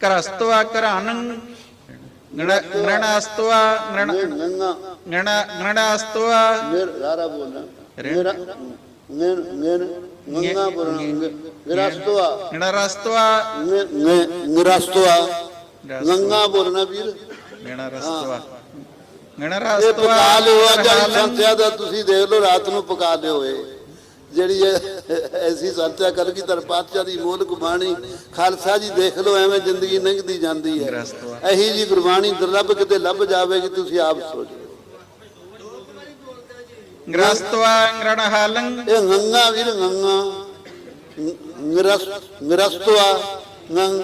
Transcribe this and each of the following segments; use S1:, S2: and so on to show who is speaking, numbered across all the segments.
S1: ਕਰਸਤਵਾ ਕਰਾਨੰ ਗਣਾਸਤਵਾ ਗਣ ਗਣਾਸਤਵਾ
S2: ਮੇਰ ਯਾਰਾ ਬੋਲਣਾ। ਮੇਰਾ ਨੇਨ ਨੇਨ ਗੰਗਾ ਬੋਲਣਾ। ਨਿਰਸਤਵਾ
S1: ਗਣਰਸਤਵਾ
S2: ਨਿਰਸਤਵਾ ਗੰਗਾ ਬੋਲਣਾ ਵੀਰ।
S1: ਗਣਰਸਤਵਾ
S2: ਇਹ
S1: ਗਣਰਸਤਵਾ
S2: ਪਕਾ ਲਿਓ ਅੱਜ ਸੰਥਿਆ ਦਾ ਤੁਸੀਂ ਦੇਖ ਲਓ ਰਾਤ ਨੂੰ ਪਕਾ ਲਿਓ ਇਹ। ਜਿਹੜੀ ਇਹ ਐਸੀ ਸੰਥਿਆ ਕਰ ਗਈ ਤਰ ਪਾਤਸ਼ਾਹ ਦੀ ਮੋਲਕ ਬਾਣੀ ਖਾਲਸਾ ਜੀ ਦੇਖ ਲਓ ਐਵੇਂ ਜ਼ਿੰਦਗੀ ਲੰਘਦੀ ਜਾਂਦੀ ਹੈ। ਇਹੀ ਜੀ ਗੁਰਬਾਣੀ ਦੁਰਲੱਭ ਕਿਤੇ ਲੱਭ ਜਾਵੇਗੀ ਤੁਸੀਂ ਆਪ ਸੋਚੋ
S1: ਗ੍ਰਸਤਵਾ ਗਣਹਾਲੰ
S2: ਇਹ ਗੰਗਾ ਵੀਰ ਗੰਗਾ ਨਿਰਸ ਨਿਰਸਤਵਾ ਗੰਗ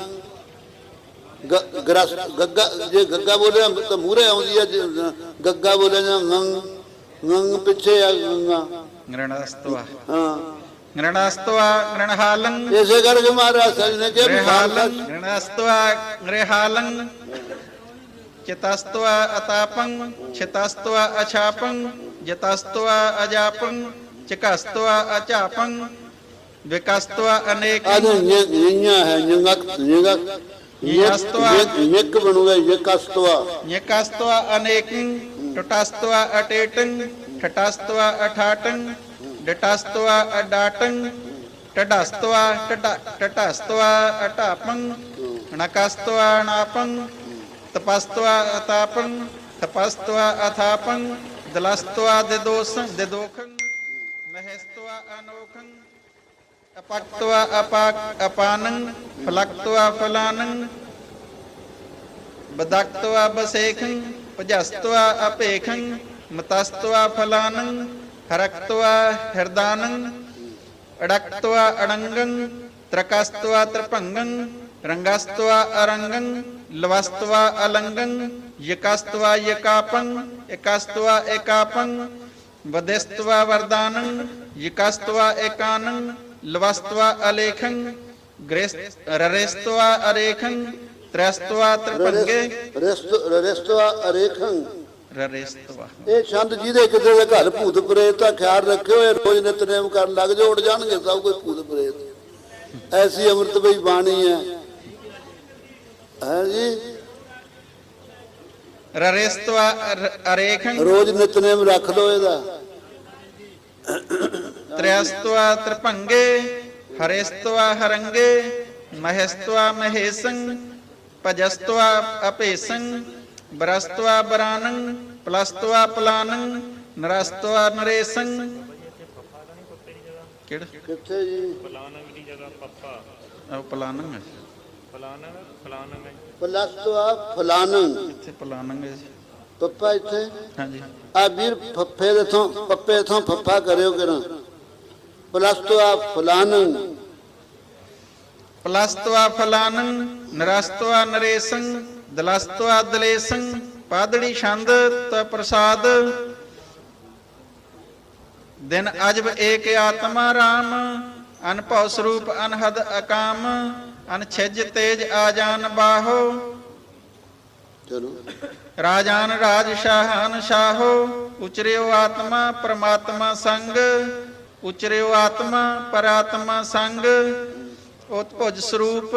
S2: ਗ- ਗਰਸ ਗੱਗਾ ਜੇ ਗੱਗਾ ਬੋਲਿਆ ਤਾਂ ਮੂਰੇ ਆਉਂਦੀ ਹੈ ਜੇ ਗੱਗਾ ਬੋਲਿਆ ਜਾਂ ਗੰਗ ਗੰਗ ਪਿੱਛੇ ਆ ਗੰਗਾ
S1: ਗਣਰਸਤਵਾ
S2: ਹਾਂ।
S1: ਗਣਰਸਤਵਾ ਗਣਹਾਲੰ
S2: ਇਸੇ ਕਰਕੇ ਮਹਾਰਾਜ ਸਾਹਿਬ ਨੇ ਕਿਹਾ ਵੀ ਖਾਲਸਾ
S1: ਗ੍ਰਹਾਲੰ ਚਿਤਸਤਵਾ ਅਤਾਪੰ ਚਿਤਸਤਵਾ ਅਛਾਪੰ ਜਤਸਤਵਾ ਅਜਾਪੰ ਚਿਕਸਤਵਾ ਅਚਾਪੰ ਵਿਕਸਤਵਾ ਅਨੇਕ
S2: ਨਿਆਂ ਹੈ ਨਿੰਗਕ ਨਿੰਗਕ
S1: ਯਸਤਵਾ।
S2: ਇੱਕ ਬਣੂਗਾ ਯਕਸਤਵਾ
S1: ਨਿਕਸਤਵਾ ਅਨੇਕੰ ਟਟਸਤਵਾ ਅਟੇਟੰ ਠਟਸਤਵਾ ਅਠਾਟੰ ਡਟਸਤਵਾ ਅਡਾਟੰ ਟਡਸਤਵਾ ਟਟਸਤਵਾ ਅਟਾਪੰ ਨਕਸਤਵਾ ਨਾਪੰ ਤਪਸਤਵਾ ਅਤਾਪੰ, ਤਪਸਤਵਾ ਅਥਾਪੰ, ਦਲਸਤਵਾ ਦਿਦੋਸੰ, ਦਿਦੋਖੰ, ਮਹੇਸਤਵਾ ਅਨੋਖੰ, ਅਪਕਤਵਾ ਅਪਾਕ, ਅਪਾਨੰ, ਫਲਕਤਵਾ ਫਲਾਨੰ, ਬਦਕਤਵਾ ਬਸੇਖੰ, ਭਜਸਤਵਾ ਅਪੇਖੰ, ਮਤਸਤਵਾ ਫਲਾਨੰ ਹਰਕਤਵਾ ਹਿਰਦਾਨੰ ਅੜਕਤਵਾ ਅੜੰਗੰ ਤਰਕਸਤਵਾ ਤ੍ਰਿਭੰਗੰ ਰੰਗਸਤਵਾ ਅਰੰਗੰ ਲਵਸਤਵਾ ਅਲੰਗੰ ਯਕਸਤਵਾ ਯਕਾਪੰ ਇਕਸਤਵਾ ਏਕਾਪੰ ਵਦਿਸਤਵਾ ਵਰਦਾਨੰ ਯਕਸਤਵਾ ਏਕਾਨੰ ਲਵਸਤਵਾ ਅਲੇਖੰ ਗ੍ਰੇਸ ਰਰੇਸਤਵਾ ਅਰੇਖੰ ਤ੍ਰੈਸਤਵਾ ਤ੍ਰਿਭੰਗੇ
S2: ਰਸਤ
S1: ਰਰੇਸਤਵਾ
S2: ਇਹ ਛੰਦ ਜਿਹਦੇ ਕਿਤੇ ਦੇ ਘਰ ਭੂਤ ਪ੍ਰੇਤ ਦਾ ਖਿਆਲ ਰੱਖਿਓ ਇਹ ਰੋਜ਼ ਨਿਤਨੇਮ ਕਰਨ ਲੱਗ ਜਾਓ ਉੱਡ ਜਾਣਗੇ ਸਭ ਕੋਈ ਭੂਤ ਪ੍ਰੇਤ। ਐਸੀ ਅੰਮ੍ਰਿਤ ਬਈ ਬਾਣੀ ਹੈ। ਹੈ ਜੀ?
S1: ਰਰੇਸਤਵਾ ਅਰੇਖੰ।
S2: ਰੋਜ਼ ਨਿਤਨੇਮ ਰੱਖ ਲਓ ਇਹਦਾ।
S1: ਤ੍ਰੈਸਤਵਾ ਤ੍ਰਿਭੰਗੇ ਹਰੇਸਤਵਾ ਹਰੰਗੇ ਮਹੇਸਤਵਾ ਮਹੇਸੰ ਭਜਸਤਵਾ ਅਪੇਸੰ। ਬਰਸਤਵਾ ਬਰਾਨੰ ਪਲਸਤਵਾ ਪਲਾਨੰ ਨਰਸਤਵਾ ਨਰੇਸੰ। ਕਿਹੜਾ?
S2: ਕਿੱਥੇ ਜੀ?
S3: ਫਲਾਨੰਗ ਦੀ ਜਗ੍ਹਾ ਪੱਪਾ।
S1: ਉਹ ਪਲਾਨੰ ਹੈ।
S3: ਫਲਾਨੰਗ ਫਲਾਨੰਗ ਹੈ।
S2: ਪਲਸਤਵਾ ਫਲਾਨੰ।
S1: ਇੱਥੇ ਪਲਾਨੰ ਹੈ ਜੀ।
S2: ਪੱਪਾ ਇੱਥੇ?
S1: ਹਾਂਜੀ।
S2: ਆ ਵੀਰ ਫੱਫੇ ਦੇ ਤੋਂ ਪੱਪੇ ਤੋਂ ਫੱਫਾ ਕਰਿਓ ਕਿਰਾਂ। ਪਲਸਤਵਾ ਫਲਾਨੰ।
S1: ਪਲਸਤਵਾ ਫਲਾਨੰ ਨਰਸਤਵਾ ਨਰੇਸੰ। ਦਲਸਤਵਾ ਦਲੇਸੰ ਪਾਦੜੀ ਛੰਦ ਤ ਪ੍ਰਸਾਦ। ਦਿਨ ਅਜਬ ਏਕ ਆਤਮਾ ਰਾਮ ਅਨਭਉ ਸਰੂਪ ਅਨਹਦ ਅਕਾਮ ਅਨਛਿਜ ਤੇਜ ਆਜਾਨ ਬਾਹੋ।
S2: ਚਲੋ।
S1: ਰਾਜਾਨ ਰਾਜ ਸ਼ਾਹਨ ਸ਼ਾਹੋ ਉਚਰਿਓ ਆਤਮਾ ਪ੍ਰਮਾਤਮਾ ਸੰਗ ਉਚਰਿਓ ਆਤਮਾ ਪਰਾਤਮਾ ਸੰਗ। ਉਤਭੁਜ ਸਰੂਪ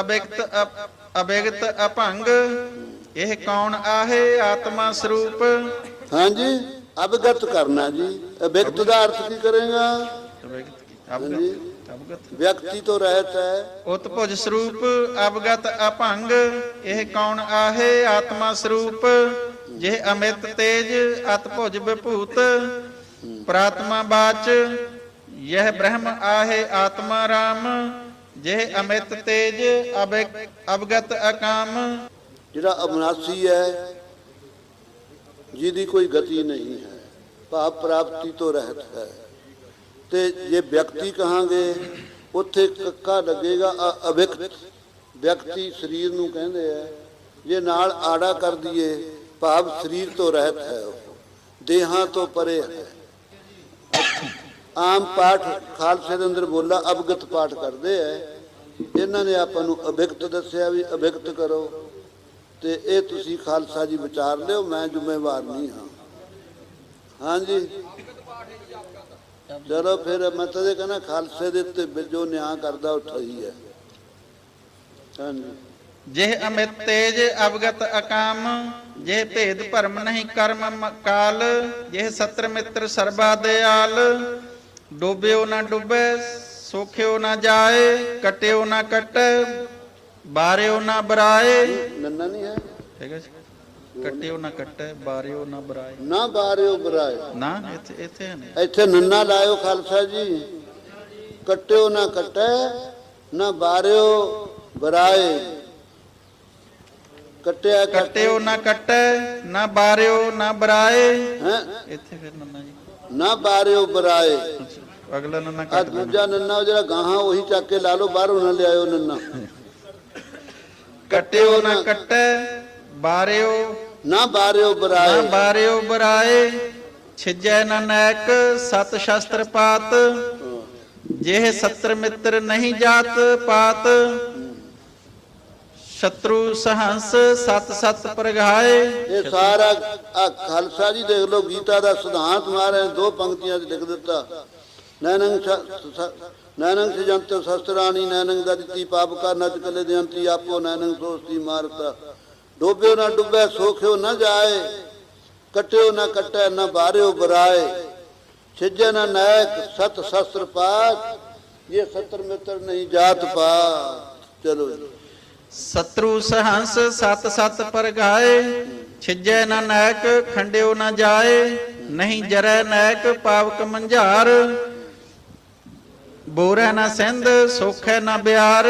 S1: ਅਬਿਗਤ ਅਪ- ਅਬਿਗਤ ਅਭੰਗ ਇਹ ਕੌਣ ਆਹੇ ਆਤਮਾ ਸਰੂਪ?
S2: ਹਾਂਜੀ ਅਵਗਤ ਕਰਨਾ ਜੀ। ਅਵਿਅਕਤ ਦਾ ਅਰਥ ਕੀ ਕਰੇਗਾ?
S1: ਅਬਿਗਤ। ਅਬਗਤ ਅਬਗਤ।
S2: ਵਿਅਕਤੀ ਤੋਂ ਰਹਿਤ ਹੈ।
S1: ਉਤਭੁਜ ਸਰੂਪ ਅਵਗਤ ਅਭੰਗ ਇਹ ਕੌਣ ਆਹੇ ਆਤਮਾ ਸਰੂਪ? ਜਿਹ ਅਮਿਤ ਤੇਜ ਅਤਭੁਜ ਵਿਭੂਤ ਪ੍ਰਾਤਮਾ ਬਾਚ ਯਹ ਬ੍ਰਹਮ ਆਹੇ ਆਤਮਾ ਰਾਮ। ਜਿਹ ਅਮਿਤ ਤੇਜ ਅਬਿਗ- ਅਕਾਮ।
S2: ਜਿਹੜਾ ਅਬਨਾਸੀ ਹੈ, ਜਿਹਦੀ ਕੋਈ ਗਤੀ ਨਹੀਂ ਹੈ, ਭਾਵ ਪ੍ਰਾਪਤੀ ਤੋਂ ਰਹਿਤ ਹੈ। ਤੇ ਜੇ ਵਿਅਕਤੀ ਕਹਾਂਗੇ, ਉੱਥੇ ਕੱਕਾ ਲੱਗੇਗਾ ਅ- ਵਿਅਕਤੀ ਸਰੀਰ ਨੂੰ ਕਹਿੰਦੇ ਆ, ਜੇ ਨਾਲ ਆੜਾ ਕਰ ਦਈਏ, ਭਾਵ ਸਰੀਰ ਤੋਂ ਰਹਿਤ ਹੈ ਉਹ, ਦੇਹਾਂ ਤੋਂ ਪਰੇ ਹੈ। ਆਮ ਪਾਠ ਖਾਲਸੇ ਦੇ ਅੰਦਰ ਬੋਲਾ ਅਵਗਤ ਪਾਠ ਕਰਦੇ ਐ। ਇਹਨਾਂ ਨੇ ਆਪਾਂ ਨੂੰ ਅਵਿਅਕਤ ਦੱਸਿਆ ਵੀ ਅਵਿਅਕਤ ਕਰੋ ਤੇ ਇਹ ਤੁਸੀਂ ਖਾਲਸਾ ਜੀ ਵਿਚਾਰ ਲਿਓ, ਮੈਂ ਜ਼ਿੰਮੇਵਾਰ ਨਹੀਂ ਹਾਂ। ਹਾਂਜੀ। ਚਲੋ ਫਿਰ ਮੈਂ ਤਾਂ ਇਹ ਕਹਿੰਦਾ ਖਾਲਸੇ ਦੇ ਉੱਤੇ ਜੋ ਨਿਆਂ ਕਰਦਾ ਉਹ ਠਈ ਹੈ ਹਾਂਜੀ।
S1: ਜਿਹ ਅਮਿਤ ਤੇਜ ਅਵਗਤ ਅਕਾਮ, ਜਿਹ ਭੇਦ ਭਰਮ ਨਹੀਂ ਕਰਮ ਮ- ਕਾਲ, ਜਿਹ ਸਤਰ ਮਿੱਤਰ ਸਰਬਾ ਦਿਆਲ ਡੋਬਿਓ ਨਾ ਡੁੱਬੇ ਸੋਖਿਓ ਨਾ ਜਾਏ ਕਟਿਓ ਨਾ ਕਟੈ ਬਾਰਿਓ ਨਾ ਬਰਾਏ।
S2: ਨੰਨਾ ਨਹੀਂ ਹੈ।
S1: ਠੀਕ ਹੈ ਜੀ। ਕਟਿਓ ਨਾ ਕਟੈ ਬਾਰਿਓ ਨਾ ਬਰਾਏ।
S2: ਨਾ ਬਾਰਿਓ ਬਰਾਏ।
S1: ਨਾ ਇੱਥੇ ਇੱਥੇ ਹੈ ਨਹੀਂ।
S2: ਇੱਥੇ ਨੰਨਾ ਲਾਇਓ ਖਾਲਸਾ ਜੀ। ਕੱਟਿਓ ਨਾ ਕੱਟੈ ਨਾ ਬਾਰਿਓ ਬਰਾਏ। ਕੱਟਿਆ
S1: ਕਟਿਓ ਨਾ ਕਟੈ ਨਾ ਬਾਰਿਓ ਨਾ ਬਰਾਏ।
S2: ਹੈ?
S1: ਇੱਥੇ ਫਿਰ ਨੰਨਾ ਜੀ।
S2: ਨਾ ਬਾਰਿਓ ਬਰਾਏ।
S1: ਅਗਲਾ ਨੰਨਾ
S2: ਆ
S1: ਕੱਟ ਦੇਣਾ
S2: ਦੂਜਾ ਨੰਨਾ ਉਹ ਜਿਹੜਾ ਗਾਹਾਂ ਉਹੀ ਚੱਕ ਕੇ ਲਾ ਲਓ ਬਾਹਰੋਂ ਨਾ ਲਿਆਇਓ ਨੰਨਾ।
S1: ਕਟਿਓ ਨਾ ਕਟੈ ਬਾਰਿਓ।
S2: ਨਾ ਬਾਰਿਓ
S1: ਨਾ
S2: ਬਰਾਏ
S1: ਬਾਰਿਓ ਬਰਾਏ ਛਿਜੈ ਨਾ ਨੈਕ ਸਤ ਸ਼ਸਤਰ ਪਾਤ। ਜਿਹ ਸਤਰ ਮਿੱਤਰ ਨਹੀਂ ਜਾਤ ਪਾਤ। ਸ਼ਤਰੂ ਸਹੰਸ ਸਤ ਸਤ ਪ੍ਰਗਾਏ।
S2: ਇਹ ਸਾਰਾ ਆ ਖਾਲਸਾ ਜੀ ਦੇਖ ਲਓ ਗੀਤਾ ਦਾ ਸਿਧਾਂਤ ਮਾਰੇ ਦੋ ਪੰਕਤੀਆਂ 'ਚ ਲਿਖ ਦਿੱਤਾ। ਨੈਨੰ ਨੈਨੰ ਸਜੰਤ ਸ਼ਸਤਰਾਣੀ ਨੈਨੰ ਦਦਿਤੀ ਪਾਪ ਕਾ ਨਚ ਕਲੇ ਦੇੰਤੀ ਆਪੋ ਨੈਨੰ ਸੋਸਤੀ ਮਾਰਤਾ। ਡੋਬਿਓ ਨਾ ਡੁੱਬੇ, ਸੋਖਿਓ ਨਾ ਜਾਏ। ਕਟਿਓ ਨਾ ਕਟੈ, ਨਾ ਬਾਰਿਓ ਬਰਾਏ। ਛਿਜੈ ਨਾ ਨਾਇਕ ਸਤ ਸ਼ਸਤਰ ਪਾਸ ਇਹ ਸਤਰ ਮਿੱਤਰ ਨਹੀਂ ਜਾਤ ਪਾਤ। ਚਲੋ
S1: ਸਤਰੂ ਸਹੰਸ ਸਤ ਸਤ ਪ੍ਰਗਾਏ। ਛਿਜੈ ਨਾ ਨਾਇਕ ਖੰਡਿਓ ਨਾ ਜਾਏ। ਨਹੀਂ ਜਰੈ ਨਾਇਕ ਪਾਵਕ ਮੰਝਾਰ। ਬੋਰ ਹੈ ਨਾ ਸਿੰਧ ਸੋਖੈ ਨਾ ਬਿਆਰ